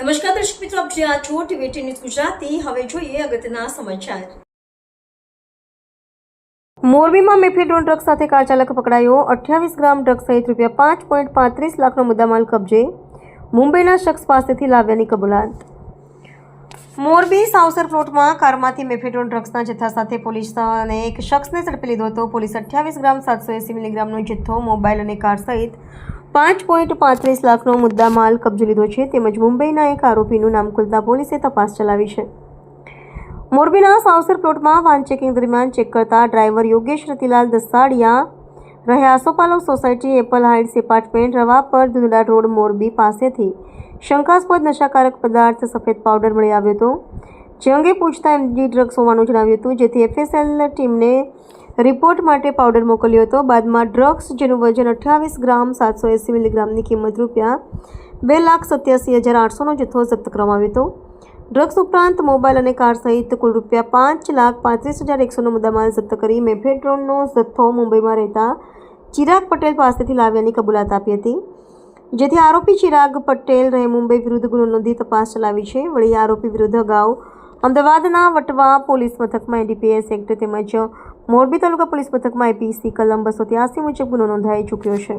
નમસ્કાર દર્શક મિત્રો, આપ જ્યાં છો ટીવી ન્યૂઝ ગુજરાતી. હવે જોઈએ અગત્યના સમાચાર. મોરબીમાં મેફેડ્રોન ડ્રગ્સ સાથે કાર ચાલક પકડાયો. અઠ્યાવીસ ગ્રામ ડ્રગ્સ સહિત રૂપિયા પાંચ પોઈન્ટ પાંત્રીસ લાખનો મુદ્દામાલ કબજે. મુંબઈના શખ્સ પાસેથી લાવ્યાની કબૂલાત. મોરબી સાવસર પ્લોટમાં કારમાંથી મેફેડ્રોન ડ્રગ્સના જથ્થા સાથે પોલીસને એક શખ્સને ઝડપી લીધો હતો. પોલીસ અઠ્યાવીસ ગ્રામ સાતસો એંસી મિલીગ્રામનો જથ્થો, મોબાઈલ અને કાર સહિત પાંચ પોઈન્ટ પાંત્રીસ લાખનો મુદ્દામાલ કબજે લીધો છે તેમજ મુંબઈના એક આરોપીનું નામ ખુલતા પોલીસે તપાસ ચલાવી છે. મોરબીના સાવસર પ્લોટમાં વાન ચેકિંગ દરમિયાન ચેક કરતા ડ્રાઈવર યોગેશ રતિલાલ દસાડિયા રહ્યા Asopalav society Apple Heights apartment રવા પર ધુંધળા રોડ મોરબી પાસેથી શંકાસ્પદ નશાકારક પદાર્થ સફેદ પાવડર મળી આવ્યો હતો. જે અંગે પૂછતા એમડી ડ્રગ્સ હોવાનું જણાવ્યું હતું, જેથી એફએસએલ ટીમને રિપોર્ટ માટે પાવડર મોકલ્યો હતો. બાદમાં ડ્રગ્સ, જેનું વજન અઠ્યાવીસ ગ્રામ, સાતસો એંસી મિલીગ્રામની કિંમત રૂપિયા બે લાખ સત્યાસી હજાર આઠસોનો જથ્થો જપ્ત કરવામાં આવ્યો હતો. ડ્રગ્સ ઉપરાંત મોબાઈલ અને કાર સહિત કુલ રૂપિયા પાંચ લાખ પાંત્રીસ હજાર એકસોનો મુદ્દામાલ જપ્ત કરી મેફેડ્રોનનો જથ્થો મુંબઈમાં રહેતા ચિરાગ પટેલ પાસેથી લાવ્યાની કબૂલાત આપી હતી. જેથી આરોપી ચિરાગ પટેલ રહે મુંબઈ વિરુદ્ધ ગુનો નોંધી તપાસ ચલાવી છે. વળી આરોપી વિરુદ્ધ અગાઉ અમદાવાદના વટવા પોલીસ મથકમાં એનડીપીએસ એક્ટ તેમજ મોરબી તાલુકા પોલીસ મથકમાં આઈપીસી કલમ બસો ત્યાસી મુજબ ગુનો નોંધાઈ ચૂક્યો છે.